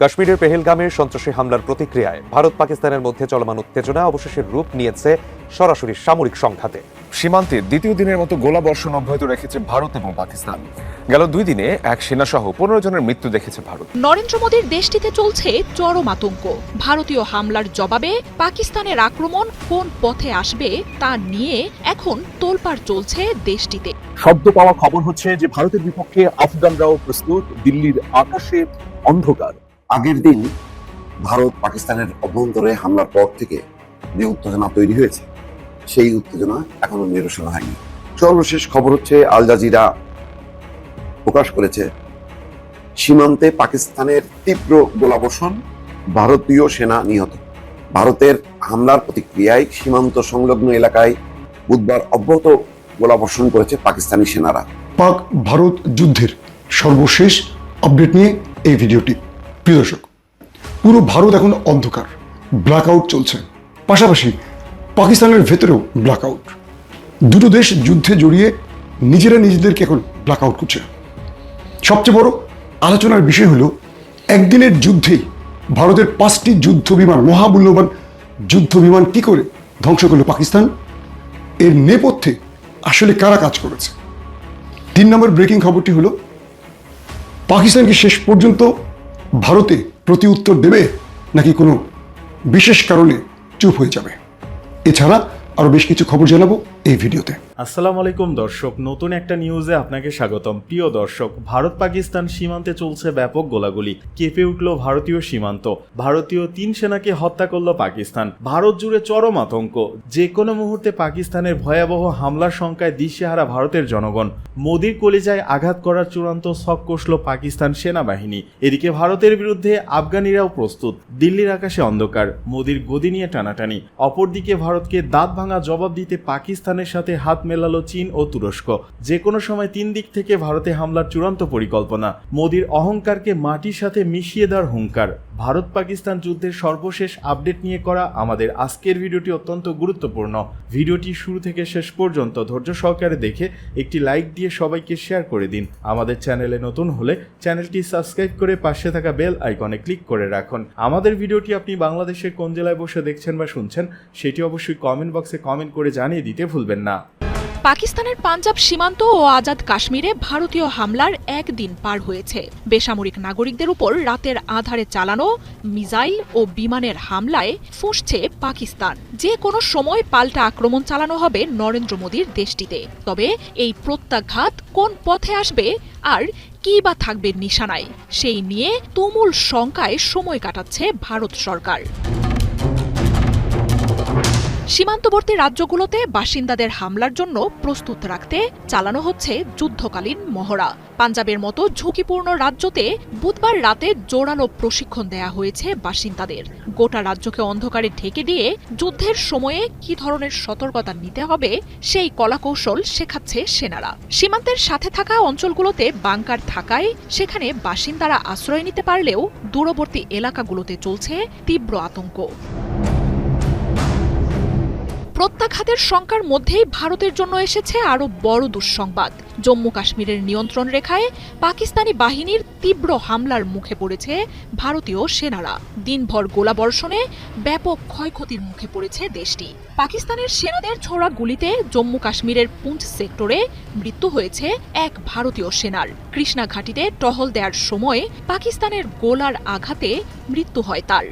কাশ্মীরের পেহেলগামে সন্ত্রাসী হামলার প্রতিক্রিয়ায় ভারত পাকিস্তানের মধ্যে চলমান উত্তেজনা অবশেষে রূপ নিয়েছে সরাসরি সামরিক সংঘাতে। সীমান্তে দ্বিতীয় দিনের মতো গোলা বর্ষণ অব্যাহত রেখেছে ভারত এবং পাকিস্তান। গেল দুই দিনে এক সেনাসহ পনেরো জনের মৃত্যু দেখেছে ভারত। নরেন্দ্র মোদীর দেশটিতে চলছে চরম আতঙ্ক। ভারতীয় হামলার জবাবে পাকিস্তানের আক্রমণ কোন পথে আসবে তা নিয়ে এখন তোলপাড় চলছে দেশটিতে। শব্দ পাওয়া খবর হচ্ছে যে ভারতের বিপক্ষে আফগানরাও প্রস্তুত দিল্লির আকাশে অন্ধকার। আগের দিন ভারত পাকিস্তানের অভ্যন্তরে হামলার পর থেকে যে উত্তেজনা তৈরি হয়েছে, সেই উত্তেজনা এখনও নিরসন হয়নি। সর্বশেষ খবর হচ্ছে, আল জাজিরা প্রকাশ করেছে, সীমান্তে পাকিস্তানের তীব্র গোলাবর্ষণ ভারতীয় সেনা নিহত। ভারতের হামলার প্রতিক্রিয়ায় সীমান্ত সংলগ্ন এলাকায় বুধবার অব্যাহত গোলাবর্ষণ করেছে পাকিস্তানি সেনারা। পাক ভারত যুদ্ধের সর্বশেষ আপডেট নিয়ে এই ভিডিওটি। প্রিয় দর্শক, পুরো ভারত এখন অন্ধকার ব্ল্যাকআউট চলছে। পাশাপাশি পাকিস্তানের ভেতরেও ব্ল্যাকআউট দুটো দেশ যুদ্ধে জড়িয়ে নিজেরা নিজেদেরকে এখন ব্ল্যাকআউট করছে। সবচেয়ে বড় আলোচনার বিষয় হলো, একদিনের যুদ্ধেই ভারতের পাঁচটি যুদ্ধ বিমান, মহামূল্যবান যুদ্ধ বিমান কি করে ধ্বংস করল পাকিস্তান? এর নেপথ্যে আসলে কারা কাজ করেছে? তিন নম্বর ব্রেকিং খবরটি হলো পাকিস্তানকে শেষ পর্যন্ত ভারতে প্রতি উত্তর দেবে নাকি কোনো বিশেষ কারণে চুপ হয়ে যাবে? এছাড়া আরও বেশ কিছু খবর জানাব এই ভিডিওতে। আসসালামু আলাইকুম দর্শক, নতুন একটা নিউজে আপনাকে স্বাগতম। প্রিয় দর্শক, ভারত পাকিস্তান সীমান্তে চলছে ব্যাপক গোলাগুলি। কেঁপে উঠল ভারতীয় সীমান্ত। ভারতীয় তিন সেনাকে হত্যা করল পাকিস্তান। ভারত জুড়ে চরম আতঙ্ক। যে কোনো মুহূর্তে পাকিস্তানের ভয়াবহ হামলার সংখ্যায় দিশেহারা ভারতের জনগণ। মোদির কলিজায় আঘাত করার চূড়ান্ত সব কষল পাকিস্তান সেনাবাহিনী। এদিকে ভারতের বিরুদ্ধে আফগানিরাও প্রস্তুত। দিল্লির আকাশে অন্ধকার। মোদির গদি নিয়ে টানাটানি। অপরদিকে ভারতকে দাঁত ভাঙা জবাব দিতে পাকিস্তানের সাথে হাত মেলালো চীন ও তুরস্ক। যে কোনো সময় তিন দিক থেকে ভারতে হামলার চূড়ান্ত পরিকল্পনা। মোদির অহংকারকে মাটির সাথে মিশিয়ে দেওয়ার হুঙ্কার। ভারত পাকিস্তান যুদ্ধের সর্বশেষ আপডেট নিয়ে করা আমাদের আজকের ভিডিওটি অত্যন্ত গুরুত্বপূর্ণ। ভিডিওটি শুরু থেকে শেষ পর্যন্ত ধৈর্য সহকারে দেখে একটি লাইক দিয়ে সবাইকে শেয়ার করে দিন। আমাদের চ্যানেলে নতুন হলে চ্যানেলটি সাবস্ক্রাইব করে পাশে থাকা বেল আইকনে ক্লিক করে রাখুন। আমাদের ভিডিওটি আপনি বাংলাদেশের কোন জেলায় বসে দেখছেন বা শুনছেন, সেটি অবশ্যই কমেন্ট বক্সে কমেন্ট করে জানিয়ে দিতে ভুলবেন না। পাকিস্তানের পাঞ্জাব সীমান্ত ও আজাদ কাশ্মীরে ভারতীয় হামলার একদিন পার হয়েছে। বেসামরিক নাগরিকদের উপর রাতের আধারে চালানো মিসাইল ও বিমানের হামলায় ফুঁসছে পাকিস্তান। যে কোনো সময় পাল্টা আক্রমণ চালানো হবে নরেন্দ্র মোদীর দেশটিতে। তবে এই প্রত্যাঘাত কোন পথে আসবে আর কি বা থাকবে নিশানায়, সেই নিয়ে তুমুল শঙ্কায় সময় কাটাচ্ছে ভারত সরকার। সীমান্তবর্তী রাজ্যগুলোতে বাসিন্দাদের হামলার জন্য প্রস্তুত রাখতে চালানো হচ্ছে যুদ্ধকালীন মহড়া। পাঞ্জাবের মতো ঝুঁকিপূর্ণ রাজ্যতে বুধবার রাতে জোরালো প্রশিক্ষণ দেয়া হয়েছে বাসিন্দাদের। গোটা রাজ্যকে অন্ধকারে ঢেকে দিয়ে যুদ্ধের সময়ে কি ধরনের সতর্কতা নিতে হবে, সেই কলাকৌশল শেখাচ্ছে সেনারা। সীমান্তের সাথে থাকা অঞ্চলগুলোতে বাংকার থাকায় সেখানে বাসিন্দারা আশ্রয় নিতে পারলেও দূরবর্তী এলাকাগুলোতে চলছে তীব্র আতঙ্ক। প্রত্যাঘাতের শঙ্কার মধ্যেই ভারতের জন্য এসেছে আরও বড় দুঃসংবাদ। জম্মু কাশ্মীরের নিয়ন্ত্রণ রেখায় পাকিস্তানি বাহিনীর তীব্র হামলার মুখে পড়েছে ভারতীয় সেনারা। দিনভর গোলাবর্ষণে ব্যাপক ক্ষয়ক্ষতির মুখে পড়েছে দেশটি। পাকিস্তানের সেনাদের ছোড়া গুলিতে জম্মু কাশ্মীরের পুঞ্চ সেক্টরে মৃত্যু হয়েছে এক ভারতীয় সেনার। কৃষ্ণা ঘাটিতে টহল দেওয়ার সময় পাকিস্তানের গোলার আঘাতে মৃত্যু হয় তার।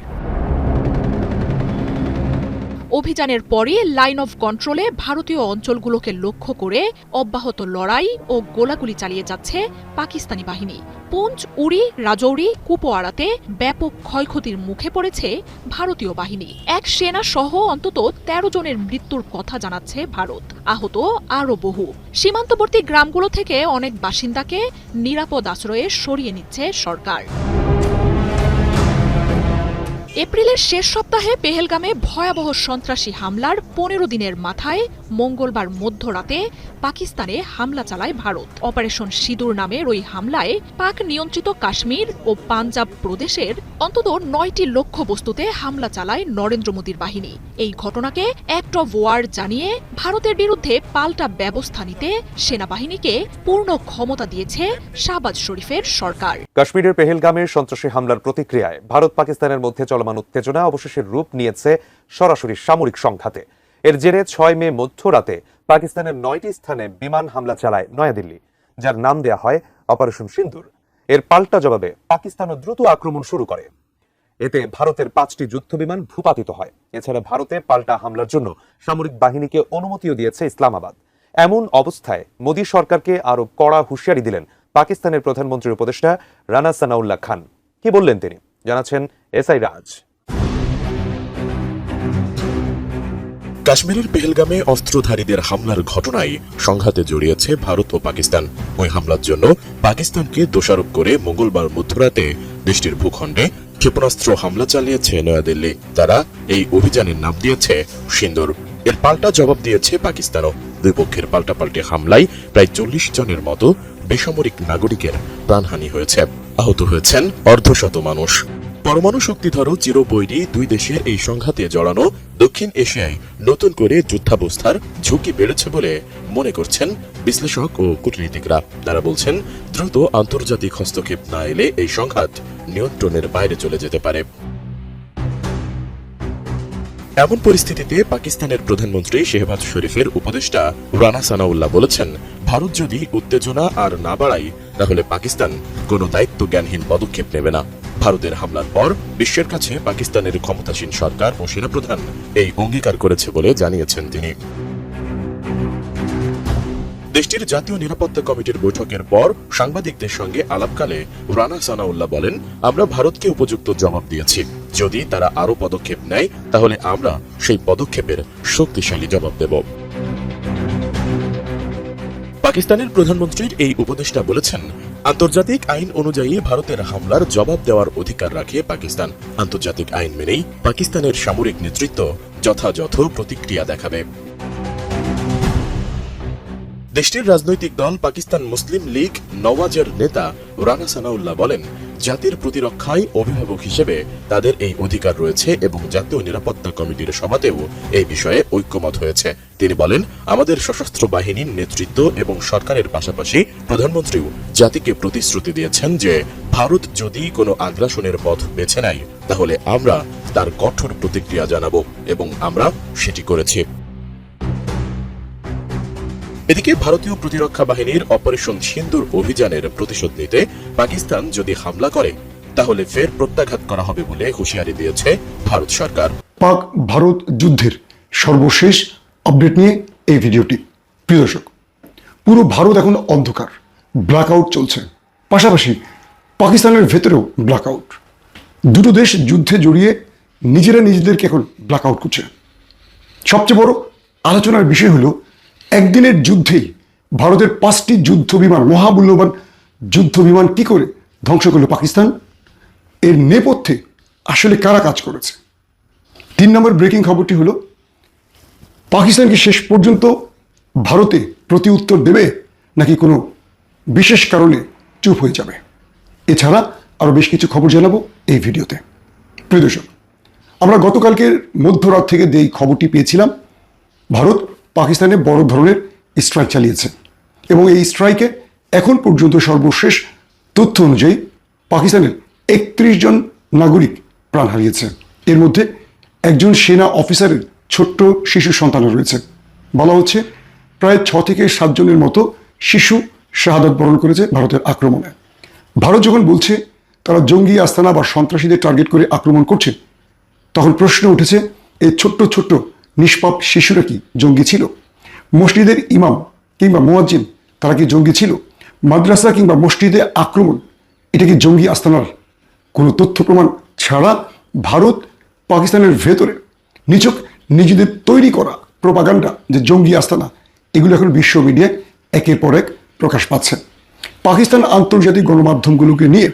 অভিযানের পরই লাইন অফ কন্ট্রোলে ভারতীয় অঞ্চলগুলোকে লক্ষ্য করে অব্যাহত লড়াই ও গোলাগুলি চালিয়ে যাচ্ছে পাকিস্তানি বাহিনী। পুঞ্চ উড়ি রাজৌরি, কুপোয়ারাতে ব্যাপক ক্ষয়ক্ষতির মুখে পড়েছে ভারতীয় বাহিনী। এক সেনা সহ অন্তত তেরো জনের মৃত্যুর কথা জানাচ্ছে ভারত। আহত আরও বহু। সীমান্তবর্তী গ্রামগুলো থেকে অনেক বাসিন্দাকে নিরাপদ আশ্রয়ে সরিয়ে নিচ্ছে সরকার। এপ্রিলের শেষ সপ্তাহে পেহেলগামে ভয়াবহ সন্ত্রাসী হামলার পনেরো দিনের মাথায় মঙ্গলবার মধ্যরাতে পাকিস্তানে হামলা চালায় ভারত। অপারেশন সিঁদুর নামের ওই হামলায় পাক নিয়ন্ত্রিত কাশ্মীর ও পাঞ্জাব প্রদেশের অন্তত নয়টি লক্ষ্যবস্তুতে হামলা চালায় নরেন্দ্র মোদীর বাহিনী। এই ঘটনাকে অ্যাক্ট অব ওয়ার জানিয়ে ভারতের বিরুদ্ধে পাল্টা ব্যবস্থা নিতে সেনাবাহিনীকে পূর্ণ ক্ষমতা দিয়েছে শাহবাজ শরীফের সরকার। কাশ্মীরের পেহেলগামের সন্ত্রাসী হামলার প্রতিক্রিয়ায় ভারত পাকিস্তানের মধ্যে চলমান উত্তেজনা অবশেষে রূপ নিয়েছে সরাসরি সামরিক সংঘাতে। এর জেরে ছয় মে মধ্যরাতে পাকিস্তানের নয়টি স্থানে বিমান হামলা চালায় নয়াদিল্লি, যার নাম দেয়া হয় অপারেশন সিন্দুর। এর পাল্টা জবাবে পাকিস্তানও দ্রুত আক্রমণ শুরু করে। এতে ভারতের পাঁচটি যুদ্ধবিমান ভূপাতিত হয়। এছাড়া ভারতে পাল্টা হামলার জন্য সামরিক বাহিনীকে অনুমতিও দিয়েছে ইসলামাবাদ। এমন অবস্থায় মোদী সরকারকে আরও কড়া হুঁশিয়ারি দিলেন পাকিস্তানের প্রধানমন্ত্রীর উপদেষ্টা রানা সানাউল্লাহ খান। কি বললেন তিনি? জানাচ্ছেন এসআই রাজ। কাশ্মীরের পেহেলগামে অস্ত্রধারীদের হামলার ঘটনায় সংঘাতে জড়িয়েছে ভারত ও পাকিস্তান। ওই হামলার জন্য পাকিস্তানকে দোষারোপ করে মঙ্গলবার মধ্যরাতে দেশটির ভূখণ্ডে ক্ষেপণাস্ত্র হামলা চালিয়েছে নয়াদিল্লি। তারা এই অভিযানের নাম দিয়েছে সিন্দুর। এর পাল্টা জবাব দিয়েছে পাকিস্তানও। দুই পক্ষের পাল্টাপাল্টি হামলায় প্রায় চল্লিশ জনের মতো বেসামরিক নাগরিকের প্রাণহানি হয়েছে। আহত হয়েছেন অর্ধশত মানুষ। পরমাণু শক্তিধর চিরবৈরী দুই দেশের এই সংঘাতে জড়ানো। দক্ষিণ এশিয়ায় নতুন করে যুদ্ধাবস্থার ঝুঁকি বেড়েছে বলে মনে করছেন বিশ্লেষক ও কূটনীতিকরা। তারা বলছেন, দ্রুত আন্তর্জাতিক হস্তক্ষেপ না এলে এই সংঘাত নিয়ন্ত্রণের বাইরে চলে যেতে পারে। এমন পরিস্থিতিতে পাকিস্তানের প্রধানমন্ত্রী শেহবাজ শরীফের উপদেষ্টা রানা সানাউল্লাহ বলেছেন ভারত যদি উত্তেজনা আর না বাড়ায়, তাহলে পাকিস্তান কোনো দায়িত্ব জ্ঞানহীন পদক্ষেপ নেবে না। ভারতের হামলার পর বিশ্বের কাছে পাকিস্তানের ক্ষমতাসীন সরকার ও সেনাপ্রধান এই অঙ্গীকার করেছে বলে জানিয়েছেন তিনি। দেশটির জাতীয় নিরাপত্তা কমিটির বৈঠকের পর সাংবাদিকদের সঙ্গে আলাপকালে রানা সানাউল্লাহ বলেন, আমরা ভারতকে উপযুক্ত জবাব দিয়েছি। যদি তারা আরও পদক্ষেপ নেয়, তাহলে আমরা সেই পদক্ষেপের শক্তিশালী জবাব দেব। পাকিস্তানের প্রধানমন্ত্রীর এই উপদেষ্টা বলেছেন, আন্তর্জাতিক আইন অনুযায়ী ভারতের হামলার জবাব দেওয়ার অধিকার রাখে পাকিস্তান। আন্তর্জাতিক আইন মেনেই পাকিস্তানের সামরিক নেতৃত্ব যথাযথ প্রতিক্রিয়া দেখাবে। দেশটির রাজনৈতিক দল পাকিস্তান মুসলিম লীগ নওয়াজের নেতা রানা সানাউল্লাহ বলেন, জাতির প্রতিরক্ষায় অভিভাবক হিসেবে তাদের এই অধিকার রয়েছে এবং জাতীয় নিরাপত্তা কমিটির সভাতেও এই বিষয়ে ঐক্যমত হয়েছে। তিনি বলেন, আমাদের সশস্ত্র বাহিনীর নেতৃত্ব এবং সরকারের পাশাপাশি প্রধানমন্ত্রীও জাতিকে প্রতিশ্রুতি দিয়েছেন যে, ভারত যদি কোনো আগ্রাসনের পথ বেছে নেয়, তাহলে আমরা তার কঠোর প্রতিক্রিয়া জানাব এবং আমরা সেটি করেছি। এদিকে ভারতীয় প্রতিরক্ষা বাহিনীর অপারেশন সিন্দুর অভিযানের প্রতিশোধ নিতে পাকিস্তান যদি হামলা করে, তাহলে ফের প্রত্যাঘাত করা হবে বলে হুঁশিয়ারি দিয়েছে ভারত সরকার। পাক ভারত যুদ্ধের সর্বশেষ আপডেট নিয়ে এই ভিডিওটি। প্রিয় দর্শক, পুরো ভারত এখন অন্ধকার ব্ল্যাকআউট চলছে। পাশাপাশি পাকিস্তানের ভেতরেও ব্ল্যাকআউট দুটো দেশ যুদ্ধে জড়িয়ে নিজেরা নিজেদেরকে এখন ব্ল্যাকআউট করছে। সবচেয়ে বড় আলোচনার বিষয় হলো একদিনের যুদ্ধেই ভারতের পাঁচটি যুদ্ধ বিমান, মহামূল্যবান যুদ্ধ বিমান কি করে ধ্বংস করল পাকিস্তান? এর নেপথ্যে আসলে কারা কাজ করেছে? তিন নম্বর ব্রেকিং খবরটি হলো, পাকিস্তানকে শেষ পর্যন্ত ভারতে প্রতি উত্তর দেবে নাকি কোনো বিশেষ কারণে চুপ হয়ে যাবে? এছাড়া আরও বেশ কিছু খবর জানাব এই ভিডিওতে। প্রিয় দর্শক, আমরা গতকালকের মধ্যরাত থেকে যে এই খবরটি পেয়েছিলাম, ভারত পাকিস্তানে বড় ধরনের স্ট্রাইক চালিয়েছে। এবং এই স্ট্রাইকে এখন পর্যন্ত সর্বশেষ তথ্য অনুযায়ী পাকিস্তানের একত্রিশ জন নাগরিক প্রাণ হারিয়েছে। এর মধ্যে একজন সেনা অফিসারের ছোট্ট শিশু সন্তানও রয়েছে। বলা হচ্ছে প্রায় ছ থেকে সাতজনের মতো শিশু শাহাদাত বরণ করেছে ভারতের আক্রমণে। ভারত যখন বলছে তারা জঙ্গি আস্তানা বা সন্ত্রাসীদের টার্গেট করে আক্রমণ করছে, তখন প্রশ্ন উঠেছে, এই ছোট্ট ছোট্ট নিষ্পাপ শিশুরা কি জঙ্গি ছিল? মসজিদের ইমাম কিংবা মোয়াজ্জিন, তারা কি জঙ্গি ছিল? মাদ্রাসা কিংবা মসজিদে আক্রমণ, এটা কি জঙ্গি আস্তানার কোনো তথ্য প্রমাণ ছাড়া ভারত পাকিস্তানের ভেতরে নিচক নিজেদের তৈরি করা প্রপাগান্ডা যে জঙ্গি আস্তানা, এগুলো এখন বিশ্ব মিডিয়ায় একের পর এক প্রকাশ পাচ্ছে। পাকিস্তান আন্তর্জাতিক গণমাধ্যমগুলোকে নিয়ে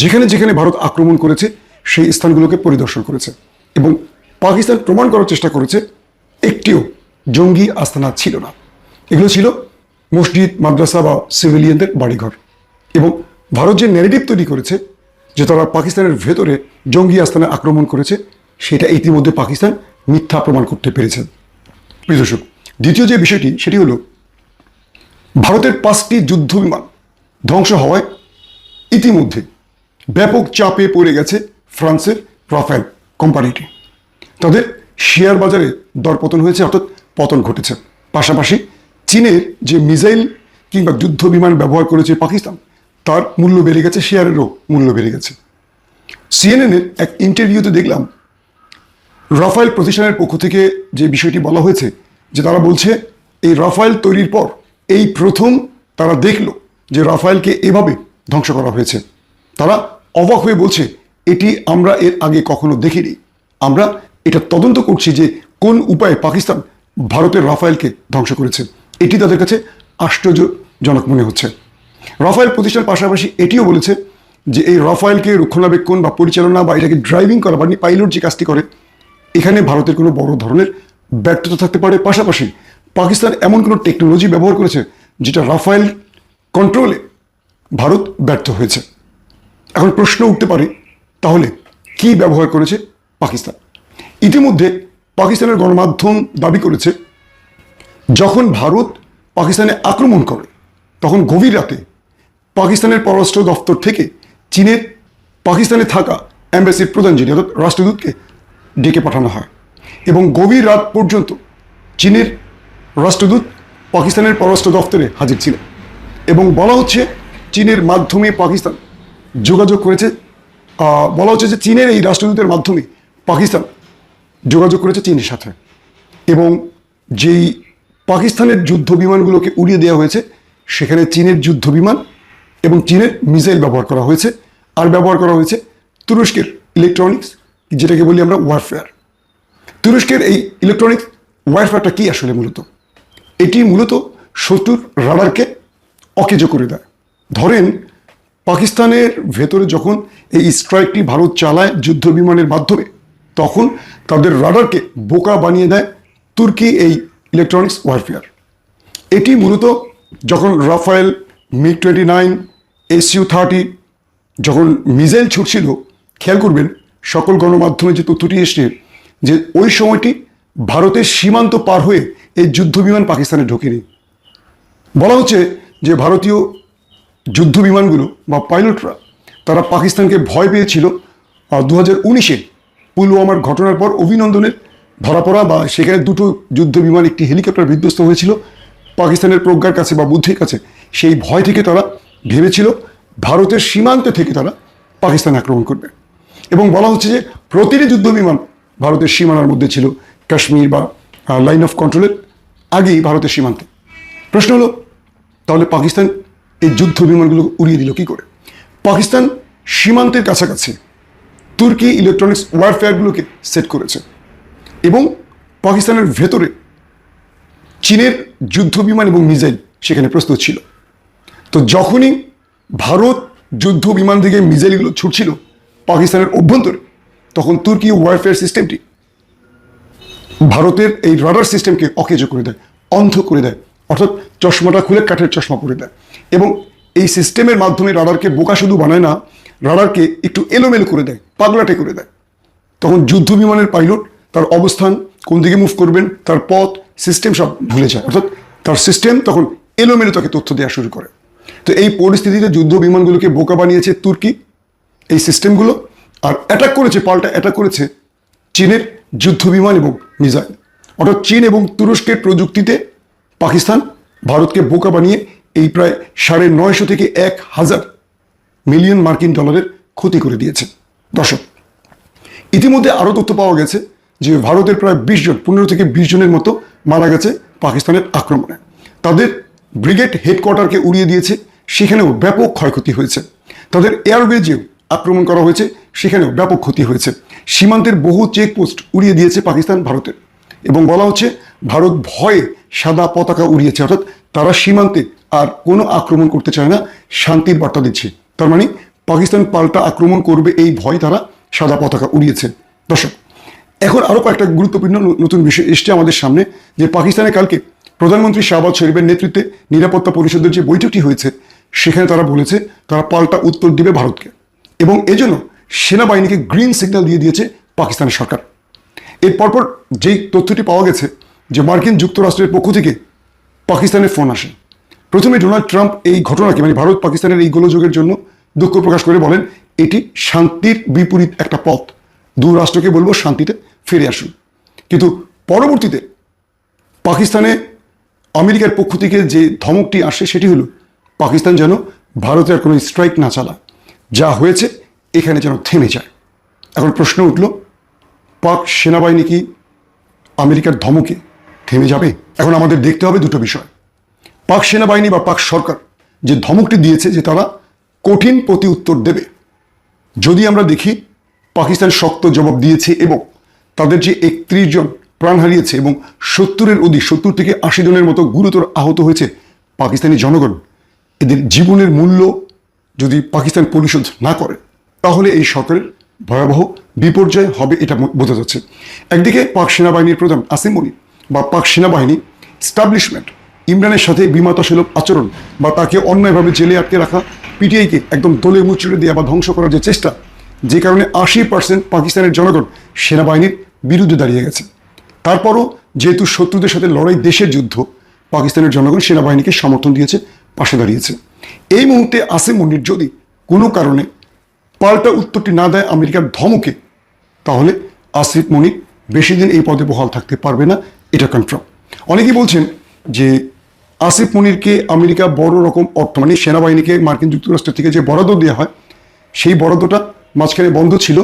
যেখানে যেখানে ভারত আক্রমণ করেছে, সেই স্থানগুলোকে পরিদর্শন করেছে এবং পাকিস্তান প্রমাণ করার চেষ্টা করেছে, একটিও জঙ্গি আস্তানা ছিল না। এগুলো ছিল মসজিদ, মাদ্রাসা বা সিভিলিয়ানদের বাড়িঘর। এবং ভারত যে ন্যারেটিভ তৈরি করেছে যে তারা পাকিস্তানের ভেতরে জঙ্গি আস্তানা আক্রমণ করেছে, সেটা ইতিমধ্যে পাকিস্তান মিথ্যা প্রমাণ করতে পেরেছে। প্রিয় দর্শক, দ্বিতীয় যে বিষয়টি, সেটি হলো, ভারতের পাঁচটি যুদ্ধ বিমান ধ্বংস হওয়ায় ইতিমধ্যে ব্যাপক চাপে পড়ে গেছে ফ্রান্সের রাফেল কোম্পানিটি। তাদের শেয়ার বাজারে দরপতন হয়েছে, অর্থাৎ পতন ঘটেছে। পাশাপাশি চীনের যে মিসাইল কিংবা যুদ্ধ বিমান ব্যবহার করেছে পাকিস্তান, তার মূল্য বেড়ে গেছে, শেয়ারেরও মূল্য বেড়ে গেছে। সিএনএনের এক ইন্টারভিউতে দেখলাম, রাফায়েল প্রতিষ্ঠানের পক্ষ থেকে যে বিষয়টি বলা হয়েছে, যে তারা বলছে, এই রাফায়েল তৈরির পর এই প্রথম তারা দেখল যে রাফায়েলকে এভাবে ধ্বংস করা হয়েছে। তারা অবাক হয়ে বলছে, এটি আমরা এর আগে কখনো দেখিনি। আমরা এটা তদন্ত করছি যে কোন উপায়ে পাকিস্তান ভারতের রাফায়েলকে ধ্বংস করেছে। এটি তাদের কাছে আশ্চর্যজনক মনে হচ্ছে। রাফায়েল প্রতিষ্ঠানের পাশাপাশি এটিও বলেছে যে এই রাফায়েলকে রক্ষণাবেক্ষণ বা পরিচালনা বা এটাকে ড্রাইভিং করা বা পাইলট যে কাজটি করে, এখানে ভারতের কোনো বড় ধরনের ব্যর্থতা থাকতে পারে। পাশাপাশি পাকিস্তান এমন কোনো টেকনোলজি ব্যবহার করেছে যেটা রাফায়েল কন্ট্রোলে ভারত ব্যর্থ হয়েছে। এখন প্রশ্ন উঠতে পারে, তাহলে কি ব্যবহার করেছে পাকিস্তান? ইতিমধ্যে পাকিস্তানের গণমাধ্যম দাবি করেছে, যখন ভারত পাকিস্তানে আক্রমণ করে, তখন গভীর রাতে পাকিস্তানের পররাষ্ট্র দপ্তর থেকে চীনের পাকিস্তানে থাকা অ্যাম্বাসির প্রধান যিনি, অর্থাৎ রাষ্ট্রদূতকে ডেকে পাঠানো হয় এবং গভীর রাত পর্যন্ত চীনের রাষ্ট্রদূত পাকিস্তানের পররাষ্ট্র দপ্তরে হাজির ছিলেন এবং বলা হচ্ছে চীনের মাধ্যমে পাকিস্তান যোগাযোগ করেছে বলা হচ্ছে যে চীনের এই রাষ্ট্রদূতের মাধ্যমে পাকিস্তান যোগাযোগ করেছে চীনের সাথে। এবং যেই পাকিস্তানের যুদ্ধ বিমানগুলোকে উড়িয়ে দেওয়া হয়েছে, সেখানে চীনের যুদ্ধ বিমান এবং চীনের মিসাইল ব্যবহার করা হয়েছে। আর ব্যবহার করা হয়েছে তুরস্কের ইলেকট্রনিক্স যেটাকে বলি আমরা ওয়ারফেয়ার তুরস্কের এই ইলেকট্রনিক্স ওয়ারফেয়ারটা কী আসলে মূলত? এটি মূলত শত্রুর রাডারকে অকেজো করে দেয়। ধরেন, পাকিস্তানের ভেতরে যখন এই স্ট্রাইকটি ভারত চালায় যুদ্ধ বিমানের মাধ্যমে তখন তাদের রাডারকে বোকা বানিয়ে দেয় তুর্কি এই ইলেকট্রনিক্স ওয়ারফেয়ার এটি মূলত যখন Rafale MiG twenty nine SU thirty, যখন মিজাইল ছুটছিল, খেয়াল করবেন সকল গণমাধ্যমে যে তথ্যটি এসছে, যে ওই সময়টি ভারতের সীমান্ত পার হয়ে এই যুদ্ধ বিমান পাকিস্তানে ঢোকেনি। বলা হচ্ছে যে ভারতীয় যুদ্ধ বিমানগুলো বা পাইলটরা তারা পাকিস্তানকে ভয় পেয়েছিল দু হাজার উনিশে পুলওয়ামার ঘটনার পর অভিনন্দনের ধরা পড়া বা সেখানে দুটো যুদ্ধ বিমান, একটি হেলিকপ্টার বিধ্বস্ত হয়েছিল। পাকিস্তানের প্রজ্ঞার কাছে বা বুদ্ধির কাছে সেই ভয় থেকে তারা ভেবেছিল, ভারতের সীমান্ত থেকে তারা পাকিস্তান আক্রমণ করবে। এবং বলা হচ্ছে যে প্রতিটি যুদ্ধ বিমান ভারতের সীমানার মধ্যে ছিল, কাশ্মীর বা লাইন অফ কন্ট্রোলের আগেই ভারতের সীমান্তে। প্রশ্ন হলো, তাহলে পাকিস্তান এই যুদ্ধ বিমানগুলো উড়িয়ে দিল কী করে? পাকিস্তান সীমান্তের কাছাকাছি তুর্কি ইলেকট্রনিক্স ওয়ারফেয়ারগুলোকে সেট করেছে। এবং পাকিস্তানের ভেতরে চীনের যুদ্ধ বিমান এবং মিজাইল সেখানে প্রস্তুত ছিল। তো যখনই ভারত যুদ্ধ বিমান থেকে মিজাইলগুলো ছুটছিল পাকিস্তানের অভ্যন্তরে, তখন তুর্কি ওয়ারফেয়ার সিস্টেমটি ভারতের এই রাডার সিস্টেমকে অকেজ করে দেয়, অন্ধ করে দেয়, অর্থাৎ চশমাটা খুলে কাঠের চশমা পরে দেয়। এবং এই সিস্টেমের মাধ্যমে রাডারকে বোকা শুধু বানায় না রাডারকে একটু এলোমেলো করে দেয়, পাগলাটে করে দেয়। তখন যুদ্ধ বিমানের পাইলট তার অবস্থান, কোন দিকে মুভ করবেন, তার পথ সিস্টেম সব ভুলে যায়। অর্থাৎ তার সিস্টেম তখন এলোমেলো তাকে তথ্য দেওয়া শুরু করে। তো এই পরিস্থিতিতে যুদ্ধ বিমানগুলোকে বোকা বানিয়েছে তুর্কি, এই সিস্টেমগুলো আর অ্যাটাক করেছে, পাল্টা অ্যাটাক করেছে চীনের যুদ্ধ বিমান এবং মিসাইল অর্থাৎ চীন এবং তুরস্কের প্রযুক্তিতে পাকিস্তান, ভারতকে বোকা বানিয়ে এই প্রায় সাড়ে নয়শো থেকে এক হাজার মিলিয়ন মার্কিন ডলারের ক্ষতি করে দিয়েছে। দর্শক, ইতিমধ্যে আরও তথ্য পাওয়া গেছে যে ভারতের প্রায় বিশ জন, পনেরো থেকে বিশ জনের মতো মারা গেছে পাকিস্তানের আক্রমণে। তাদের ব্রিগেড হেডকোয়ার্টারকে উড়িয়ে দিয়েছে, সেখানেও ব্যাপক ক্ষয়ক্ষতি হয়েছে। তাদের এয়ারওয়েজেও আক্রমণ করা হয়েছে, সেখানেও ব্যাপক ক্ষতি হয়েছে। সীমান্তের বহু চেকপোস্ট উড়িয়ে দিয়েছে পাকিস্তান ভারতের এবং বলা হচ্ছে, ভারত ভয়ে সাদা পতাকা উড়িয়েছে, অর্থাৎ তারা সীমান্তে আর কোনো আক্রমণ করতে চায় না, শান্তির বার্তা দিচ্ছে। তার মানে পাকিস্তান পাল্টা আক্রমণ করবে এই ভয় তারা সাদা পতাকা উড়িয়েছে। দর্শক, এখন আরও কয়েকটা গুরুত্বপূর্ণ নতুন বিষয় এসছে আমাদের সামনে, যে পাকিস্তানে কালকে প্রধানমন্ত্রী শাহবাজ শরীফের নেতৃত্বে নিরাপত্তা পরিষদের যে বৈঠকটি হয়েছে, সেখানে তারা বলেছে তারা পাল্টা উত্তর দিবে ভারতকে এবং এজন্য সেনাবাহিনীকে গ্রিন সিগন্যাল দিয়ে দিয়েছে পাকিস্তানের সরকার। এর পরপর যেই তথ্যটি পাওয়া গেছে যে মার্কিন যুক্তরাষ্ট্রের পক্ষ থেকে পাকিস্তানের ফোন আসে। প্রথমে ডোনাল্ড ট্রাম্প এই ঘটনাকে মানে ভারত পাকিস্তানের এই গোলযোগের জন্য দুঃখ প্রকাশ করে বলেন, এটি শান্তির বিপরীত একটা পথ। দু রাষ্ট্রকে বলব শান্তিতে ফিরে আসুন। কিন্তু পরবর্তীতে পাকিস্তানে আমেরিকার পক্ষ থেকে যে ধমকটি আসে, সেটি হলো, পাকিস্তান যেন ভারতের কোনো স্ট্রাইক না চালা যা হয়েছে, এখানে যেন থেমে যায়। এখন প্রশ্ন উঠল, পাক সেনাবাহিনী কি আমেরিকার ধমকে থেমে যাবে? এখন আমাদের দেখতে হবে দুটো বিষয়। পাক সেনাবাহিনী বা পাক সরকার যে ধমকটি দিয়েছে যে তারা কঠিন প্রতি উত্তর দেবে। যদি আমরা দেখি, পাকিস্তান শক্ত জবাব দিয়েছে এবং তাদের যে একত্রিশ জন প্রাণ হারিয়েছে এবং সত্তরের অধিক, সত্তর থেকে আশি জনের মতো গুরুতর আহত হয়েছে পাকিস্তানি জনগণ, এদের জীবনের মূল্য যদি পাকিস্তান পরিশোধ না করে, তাহলে এই সরকারের ভয়াবহ বিপর্যয় হবে এটা বোঝা যাচ্ছে। একদিকে পাক সেনাবাহিনীর প্রধান আসিম মনি বা পাক সেনাবাহিনী স্টাবলিশমেন্ট ইমরানের সাথে বিমাতাসুলভ আচরণ বা তাকে অন্যায়ভাবে জেলে আটকে রাখা, পিটিআইকে একদম দলে মুচড়ে দেওয়া বা ধ্বংস করার যে চেষ্টা, যে কারণে আশি পার্সেন্ট পাকিস্তানের জনগণ সেনাবাহিনীর বিরুদ্ধে দাঁড়িয়ে গেছে। তারপরও যেহেতু শত্রুদের সাথে লড়াই দেশের যুদ্ধ, পাকিস্তানের জনগণ সেনাবাহিনীকে সমর্থন দিয়েছে, পাশে দাঁড়িয়েছে। এই মুহূর্তে আসিম মনির যদি কোনো কারণে পাল্টা উত্তরটি না দেয় আমেরিকার ধমকে, তাহলে আসিফ মনির বেশি দিন এই পদে বহাল থাকতে পারবে না, এটা কনফার্ম অনেকেই বলছেন যে আসিফ মনিরকে আমেরিকা বড় রকম অর্থ মানে সেনাবাহিনীকে মার্কিন যুক্তরাষ্ট্র থেকে যে বরাদ্দ দেওয়া হয়, সেই বরাদ্দটা মাঝখানে বন্ধ ছিল।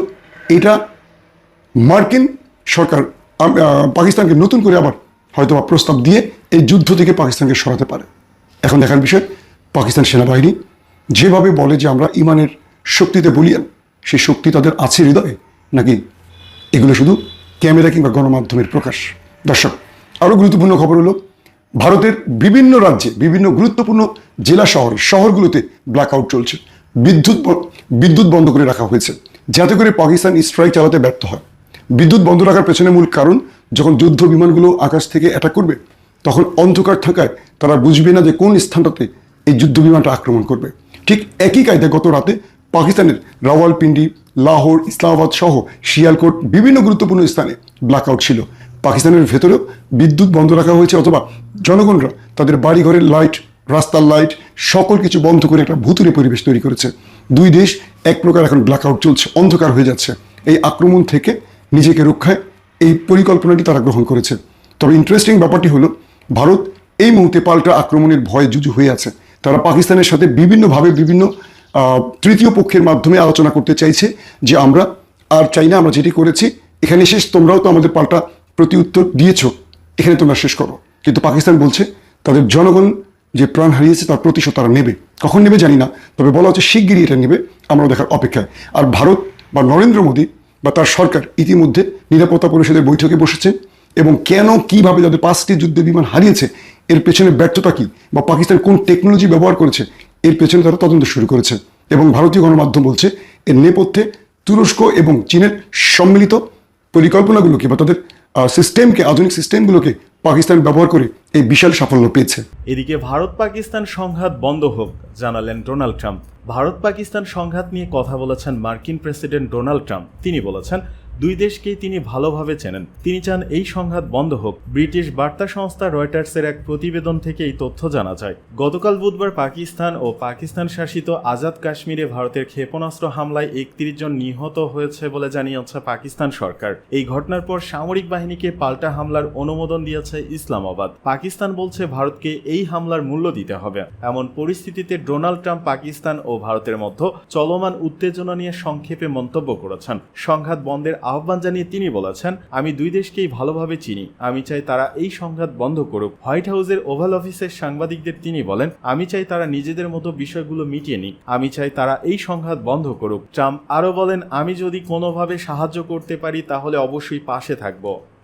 এটা মার্কিন সরকার পাকিস্তানকে নতুন করে আবার হয়তো বা প্রস্তাব দিয়ে এই যুদ্ধ থেকে পাকিস্তানকে সরাতে পারে। এখন দেখার বিষয়, পাকিস্তান সেনাবাহিনী যেভাবে বলে যে আমরা ইমানের শক্তিতে বলিয়ান সেই শক্তি তাদের আছে হৃদয়ে, নাকি এগুলো শুধু ক্যামেরা কিংবা গণমাধ্যমের প্রকাশ? দর্শক, আরও গুরুত্বপূর্ণ খবর হলো ভারতের বিভিন্ন রাজ্যে বিভিন্ন গুরুত্বপূর্ণ জেলা শহর, শহরগুলোতে ব্ল্যাকআউট চলছে। বিদ্যুৎ বিদ্যুৎ বন্ধ করে রাখা হয়েছে। যাতে করে পাকিস্তান স্ট্রাইক চালাতে ব্যর্থ হয়। বিদ্যুৎ বন্ধ রাখার পেছনে মূল কারণ, যখন যুদ্ধ বিমানগুলো আকাশ থেকে অ্যাটাক করবে, তখন অন্ধকার থাকায় তারা বুঝবে না যে কোন স্থানটাতে এই যুদ্ধ বিমানটা আক্রমণ করবে। ঠিক একই কায়দায় গত রাতে পাকিস্তানের রাওয়ালপিন্ডি, লাহোর, ইসলামাবাদ সহ শিয়ালকোট বিভিন্ন গুরুত্বপূর্ণ স্থানে ব্ল্যাকআউট ছিল। পাকিস্তানের ভেতরেও বিদ্যুৎ বন্ধ রাখা হয়েছে অথবা জনগণরা তাদের বাড়িঘরের লাইট রাস্তার লাইট সকল কিছু বন্ধ করে একটা ভুতুরে পরিবেশ তৈরি করেছে। দুই দেশ এক প্রকার এখন ব্ল্যাকআউট চলছে, অন্ধকার হয়ে যাচ্ছে। এই আক্রমণ থেকে নিজেকে রক্ষায় এই পরিকল্পনাটি তারা গ্রহণ করেছে। তবে ইন্টারেস্টিং ব্যাপারটি হলো, ভারত এই মুহূর্তে পাল্টা আক্রমণের ভয়ে জুজু হয়ে আছে। তারা পাকিস্তানের সাথে বিভিন্নভাবে বিভিন্ন তৃতীয় পক্ষের মাধ্যমে আলোচনা করতে চাইছে যে আমরা আর চাই না, আমরা যেটি করেছি, এখানে শেষ, তোমরাও তো আমাদের পাল্টা প্রতি উত্তর দিয়েছ। এখানে তোমরা শেষ করো। কিন্তু পাকিস্তান বলছে তাদের জনগণ যে প্রাণ হারিয়েছে তার প্রতিশোধ তারা নেবে। কখন নেবে জানি না, তবে বলা হচ্ছে শিগগিরই এটা নেবে আমরা দেখার অপেক্ষায়। আর ভারত বা নরেন্দ্র মোদী বা তার সরকার ইতিমধ্যে নিরাপত্তা পরিষদের বৈঠকে বসেছে এবং কেন, কীভাবে যাদের পাঁচটি যুদ্ধ বিমান হারিয়েছে, এর পেছনে ব্যর্থতা কী বা পাকিস্তান কোন টেকনোলজি ব্যবহার করেছে, এর পেছনে তারা তদন্ত শুরু করেছে। এবং ভারতীয় গণমাধ্যম বলছে, এর নেপথ্যে তুরস্ক এবং চীনের সম্মিলিত পরিকল্পনাগুলোকে বা তাদের সিস্টেমকে আধুনিক সিস্টেমগুলোকে পাকিস্তান ব্যবহার করে এই বিশাল সাফল্য পেয়েছে। এদিকে ভারত পাকিস্তান সংঘাত বন্ধ হোক, জানালেন ডোনাল্ড ট্রাম্প। ভারত পাকিস্তান সংঘাত নিয়ে কথা বলেছেন মার্কিন প্রেসিডেন্ট ডোনাল্ড ট্রাম্প। তিনি বলেছেন দুই দেশকেই তিনি ভালোভাবে চেনেন। তিনি চান এই সংঘাত বন্ধ হোক। ব্রিটিশ বার্তা সংস্থা রয়টার্সের এক প্রতিবেদন থেকে এই তথ্য জানা যায়। গতকাল বুধবার পাকিস্তান ও পাকিস্তান শাসিত আজাদ কাশ্মীরে ভারতের ক্ষেপণাস্ত্র হামলায় একত্রিশ জন নিহত হয়েছে বলে জানিয়েছে পাকিস্তান সরকার। এই ঘটনার পর সামরিক বাহিনীকে পাল্টা হামলার অনুমোদন দিয়েছে ইসলামাবাদ। পাকিস্তান বলছে, ভারতকে এই হামলার মূল্য দিতে হবে। এমন পরিস্থিতিতে ডোনাল্ড ট্রাম্প পাকিস্তান ও ভারতের মধ্যে চলমান উত্তেজনা নিয়ে সংক্ষেপে মন্তব্য করেছেন। সংঘাত বন্ধের আহ্বান জানিয়ে তিনি বলেছেন, আমি দুই দেশকেই ভালোভাবে চিনি। আমি চাই তারা এই সংঘাত বন্ধ করুক। হোয়াইট হাউসের ওভাল অফিসের সাংবাদিকদের তিনি বলেন, আমি চাই তারা নিজেদের মতো বিষয়গুলো মিটিয়ে নিক। আমি চাই তারা এই সংঘাত বন্ধ করুক। ট্রাম্প আরও বলেন, আমি যদি কোনোভাবে সাহায্য করতে পারি, তাহলে অবশ্যই পাশে থাকব।